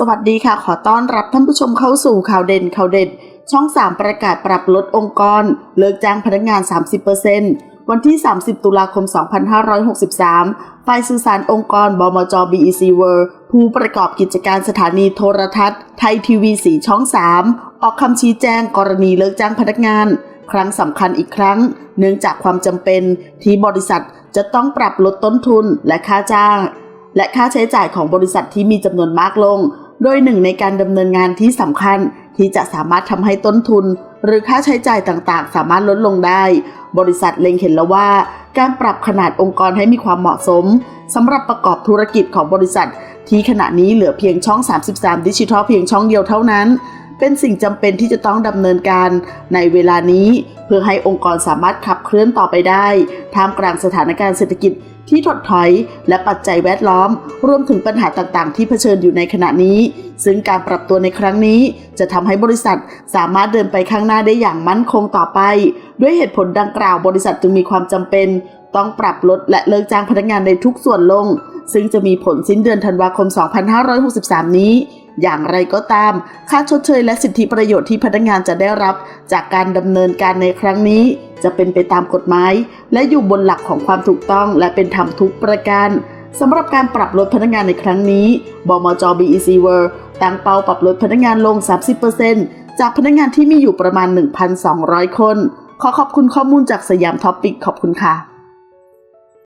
สวัสดีค่ะ ขอต้อนรับท่านผู้ชมเข้าสู่ข่าวเด่นข่าวเด็ด ช่อง 3 ประกาศปรับลดองค์กร เลิกจ้างพนักงาน 30%วันที่ 30 ตุลาคม 2563 ฝ่ายสื่อสารองค์กร บมจ BEC World ผู้ประกอบกิจการสถานีโทรทัศน์ ไทยทีวีสีช่อง 3 ออกคำชี้แจงกรณีเลิกจ้างพนักงาน ครั้งสำคัญอีกครั้ง เนื่องจากความจำเป็นที่บริษัทจะต้องปรับลดต้นทุนและค่าจ้างและค่าใช้จ่ายของบริษัทที่มีจำนวนมากลง โดยหนึ่งในการดำเนินงานที่สำคัญที่จะสามารถทำให้ต้นทุน หรือค่าใช้จ่ายต่างๆ สามารถลดลงได้ บริษัทเล็งเห็นแล้วว่า การปรับขนาดองค์กรให้มีความเหมาะสมสำหรับประกอบธุรกิจของบริษัท ที่ขณะนี้เหลือเพียงช่อง 33 ดิจิทัลเพียงช่องเดียวเท่านั้น เป็นสิ่งจำเป็นที่จะต้องดำเนินการในเวลานี้ เพื่อให้องค์กรสามารถขับเคลื่อนต่อไปได้ท่ามกลางสถานการณ์เศรษฐกิจ ที่ถดถอยและปัจจัยแวดล้อม รวมถึงปัญหาต่างๆ ที่เผชิญอยู่ในขณะนี้ ซึ่งการปรับตัวในครั้งนี้ จะทำให้บริษัทสามารถเดินไปข้างหน้าได้อย่างมั่นคงต่อไป ด้วยเหตุผลดังกล่าวบริษัทจึงมีความจำเป็น ต้องปรับลดและเลิกจ้างพนักงานในทุกส่วนลง ซึ่งจะมีผลสิ้นเดือนธันวาคม 2563 นี้อย่างไรก็ตาม ค่าชดเชยและสิทธิประโยชน์ที่พนักงานจะได้รับ จากการดำเนินการในครั้งนี้ จะเป็นไปตามกฎหมาย และอยู่บนหลักของความถูกต้องและเป็นธรรมทุกประการสำหรับการปรับลดพนักงานในครั้งนี้บมจ BEC World ตั้งเป้าปรับลดพนักงานลง 30%จากพนักงานที่มีอยู่ประมาณ 1,200 คน ขอขอบคุณข้อมูลจากสยามท็อปปิกขอบคุณค่ะ